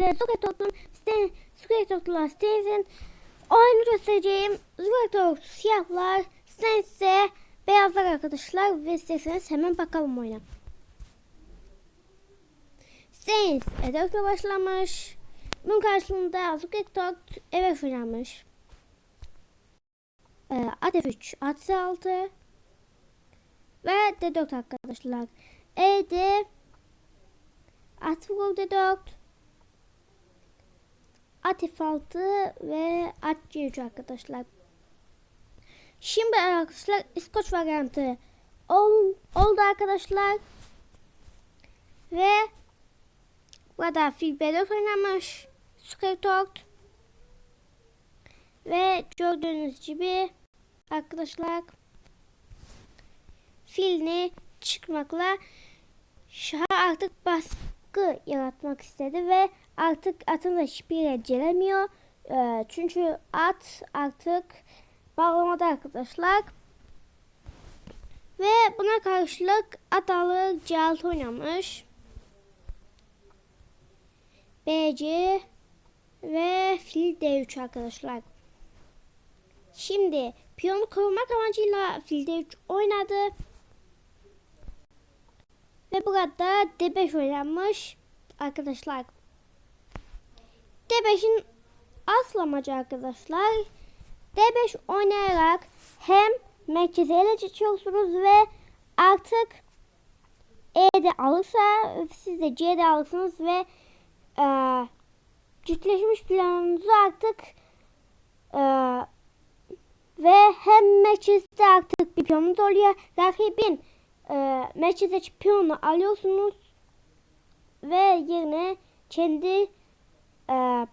sizlere Soketok'un Soketok'la Stevens'in oyunu göstereceğim. Zoketok siyahlar, Stens ise beyazlar arkadaşlar ve isterseniz hemen bakalım oyuna. Stens Edok'la başlamış. Bunun karşılığında Zoketok eve fırlamış. Ee, at F3, at C6 ve D4 arkadaşlar. E'de at vurur D4 at F6 ve at C3 arkadaşlar. Şimdi arkadaşlar İskoç varyantı ol, oldu arkadaşlar. Ve burada fil B4 oynamış. Skriptok. Ve gördüğünüz gibi arkadaşlar filini çıkmakla şaha artık baskı yaratmak istedi ve artık atın hiçbir yere gelemiyor. Ee, çünkü at artık bağlamada arkadaşlar. Ve buna karşılık at alır C6 oynamış. BC ve fil D3 arkadaşlar. Şimdi piyonu korumak amacıyla fil D3 oynadı. Ve burada D5 oynanmış arkadaşlar. D5'in asıl amacı arkadaşlar D5 oynayarak hem merkezi ele geçiyorsunuz ve artık E'de alırsa siz de C'de alırsınız ve e, ciddileşmiş planınızı artık e, ve hem merkezde artık bir piyonunuz oluyor. Rakibin e, merkezdeki piyonu alıyorsunuz ve yerine kendi e,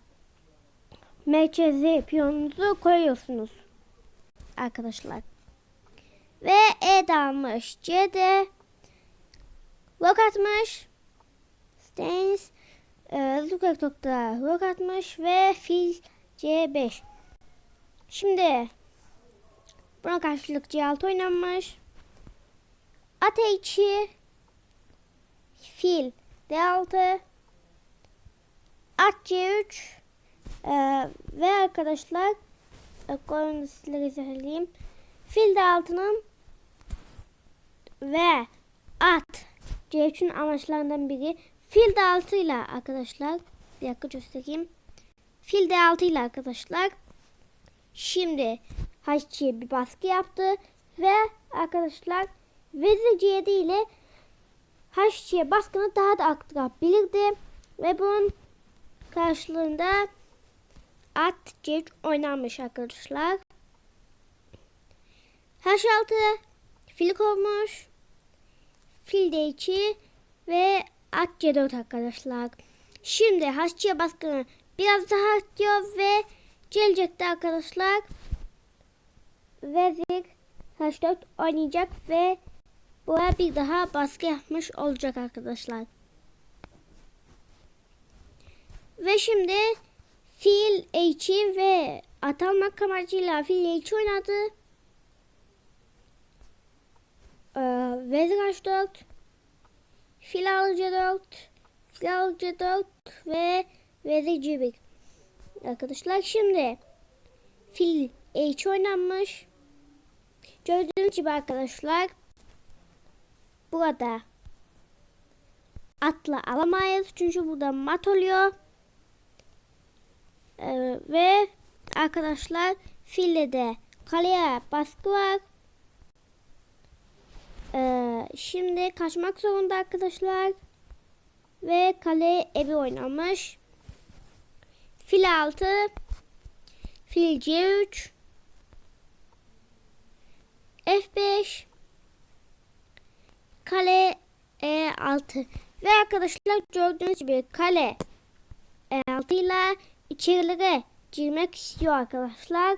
merkezi piyonunuzu koyuyorsunuz arkadaşlar. Ve E dalmış. C de rock atmış. Stains e, Zuckertok'ta rock atmış ve fil C5. Şimdi buna karşılık C6 oynanmış. At E2 fil D6 at C3 ee, ve arkadaşlar oyunu sizlere söyleyeyim. Fil D6'nın ve at C3'ün amaçlarından biri fil D6 ile arkadaşlar bir dakika göstereyim. Fil D6 ile arkadaşlar şimdi H'ye bir baskı yaptı ve arkadaşlar Vezir C7 ile H'ye baskını daha da arttırabilirdi ve bunun karşılığında at C3 oynanmış arkadaşlar. H6 fil olmuş. Fil D2 ve at C4 arkadaşlar. Şimdi H'ye baskını biraz daha artıyor ve gelecekte arkadaşlar Vezir H4 oynayacak ve buraya bir daha baskı yapmış olacak arkadaşlar. Ve şimdi fil H ve atanmak amacıyla fil H oynadı. Ee, Vezir H4 fil al C4 fil al C4 ve Vezir C1 Arkadaşlar şimdi fil H oynanmış. Gördüğünüz gibi arkadaşlar burada atla alamayız çünkü burada mat oluyor. Ee, ve arkadaşlar fille de kaleye baskı var. Ee, şimdi kaçmak zorunda arkadaşlar. Ve kale evi oynamış. Fil 6 Fil C3 F5 Kale E6 Ve arkadaşlar gördüğünüz gibi kale E6 ile içerilere girmek istiyor arkadaşlar.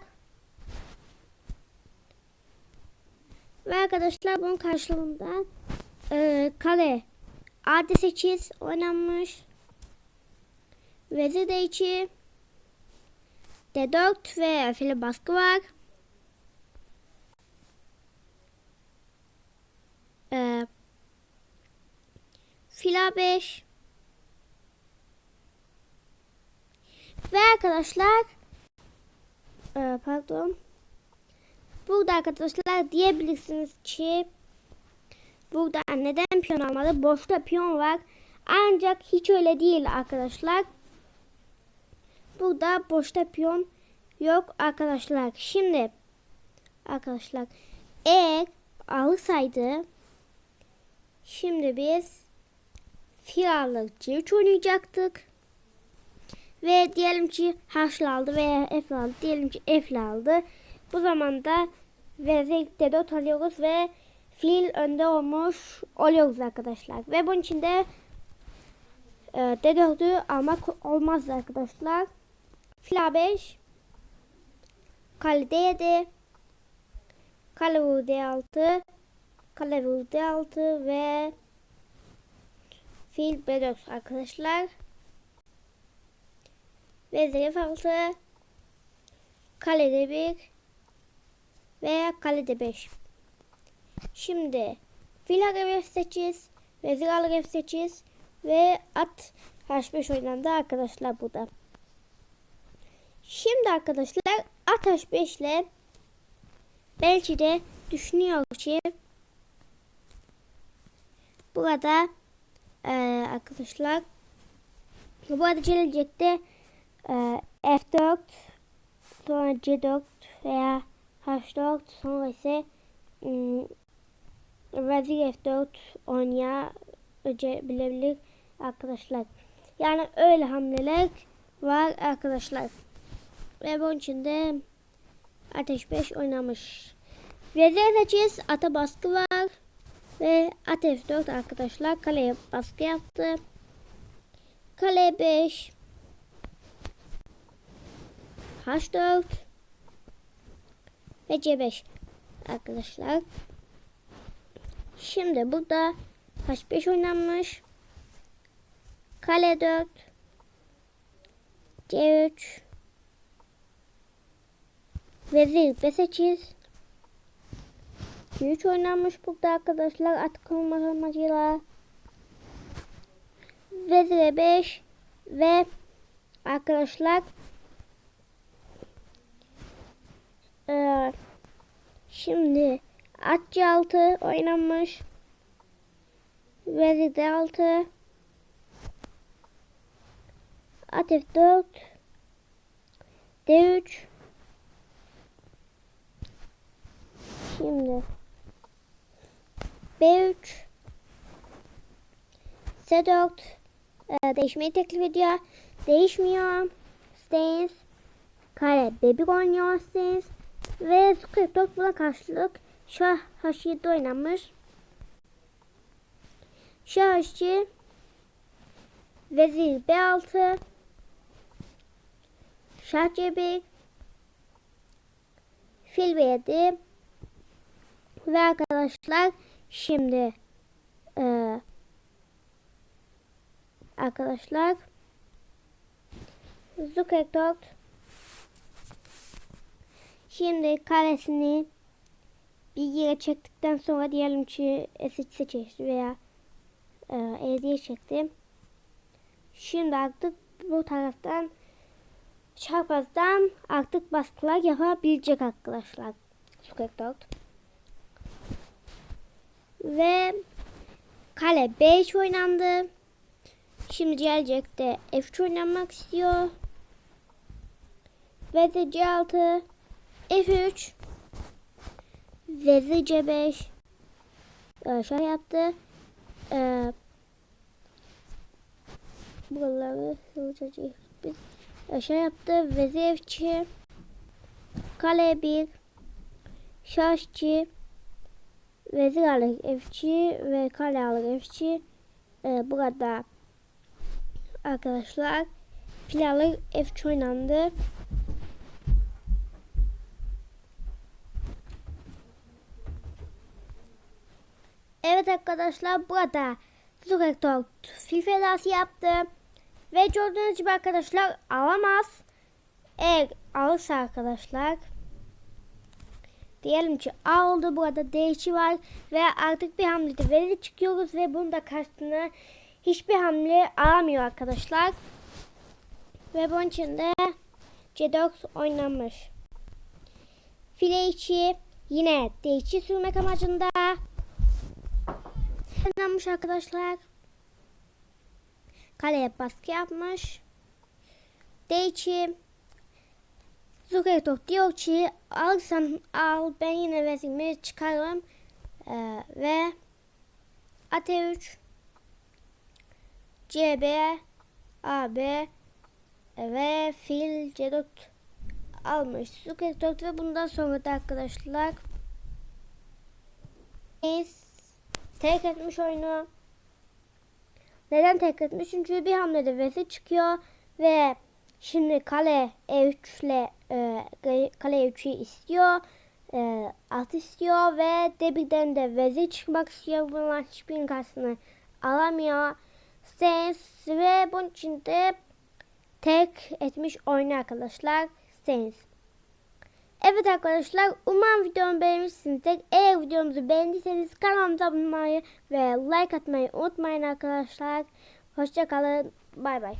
Ve arkadaşlar bunun karşılığında e, kale AD8 oynanmış. Vezir D2 D4 ve file baskı var. Ee, fila 5 arkadaşlar e, pardon. Burada arkadaşlar diyebilirsiniz ki burada neden piyon almadı? Boşta piyon var. Ancak hiç öyle değil arkadaşlar. Burada boşta piyon yok arkadaşlar. Şimdi arkadaşlar eğer alsaydı şimdi biz fiyarlık C3 oynayacaktık. Ve diyelim ki H'la aldı veya F aldı. Diyelim ki F aldı. Bu zaman da vezirlikte dört alıyoruz ve fil önde olmuş oluyoruz arkadaşlar. Ve bunun için de e, D4'ü almak olmaz arkadaşlar. Fil A5 Kale D7 Kale vur D6 Kale vur D6 ve Fil B4 arkadaşlar. Vezir F6 Kalede 1 ve kalede 5. Şimdi fil alır F8 vezir alır F8 ve at H5 oynandı arkadaşlar burada. Şimdi arkadaşlar at H5 ile belki de düşünüyor ki burada e, arkadaşlar bu arada gelecekte e, F4 sonra C4 veya H4 sonra ise Vezir F4 oynayabilir arkadaşlar. Yani öyle hamleler var arkadaşlar. Ve bunun için de Ateş 5 oynamış. Vezir seçiz. Ata baskı var. Ve at F4 arkadaşlar kaleye baskı yaptı. Kale 5 H4 ve C5 arkadaşlar. Şimdi burada H5 oynanmış. Kale 4 C3 Vezir B8 C3 oynanmış burada arkadaşlar. At olmaz amacıyla. Vezir 5 ve arkadaşlar Ee, şimdi at C6 oynanmış. Vezir D6 At F4 D3 Şimdi B3 C4 ee, değişmeyi teklif ediyor. Değişmiyor. Stains kare B1 oynuyor Stains ve 44 buna karşılık Şah H7 oynanmış. Şah H2 Vezir B6 Şah C1 Fil B7 ve arkadaşlar şimdi e, arkadaşlar Zukertok Şimdi karesini bir yere çektikten sonra diyelim ki S3 seçti veya e, E çektim. Şimdi artık bu taraftan çarpazdan artık baskılar yapabilecek arkadaşlar. Square Ve kale B3 oynandı. Şimdi gelecek de F3 oynanmak istiyor. Ve de C6 F3 Vezir C5 ee, şey yaptı. Ee, buraları hızlıca ee, şey yaptı. Vezir F2 Kale 1 Şahçı Vezir alır F2 ve kale alır F2 ee, burada arkadaşlar fil alır F3 oynandı. Evet arkadaşlar burada Zurektor fil fedası yaptı. Ve gördüğünüz gibi arkadaşlar alamaz. Eğer alırsa arkadaşlar diyelim ki A oldu burada D var ve artık bir hamlede veri çıkıyoruz ve bunun da karşısına hiçbir hamle alamıyor arkadaşlar. Ve bunun için de C4 oynanmış. File içi yine D2 sürmek amacında oynanmış arkadaşlar. Kaleye baskı yapmış. D2 Zuckerberg diyor ki alsan al ben yine vezimi çıkarım Ee, ve AT3 CB AB ve fil C4 almış. Zuckerberg ve bundan sonra da arkadaşlar biz tek etmiş oyunu. Neden tek etmiş? Çünkü bir hamlede vezi çıkıyor ve şimdi kale E3 ile e, kale E3'ü istiyor. E, at istiyor ve debiden de vezi çıkmak istiyor. Bunlar hiçbirinin karşısını alamıyor. Saints ve bunun için de tek etmiş oyunu arkadaşlar. Saints. Evet arkadaşlar umarım videomu beğenmişsinizdir. Eğer videomuzu beğendiyseniz kanalımıza abone olmayı ve like atmayı unutmayın arkadaşlar. Hoşçakalın. Bay bay.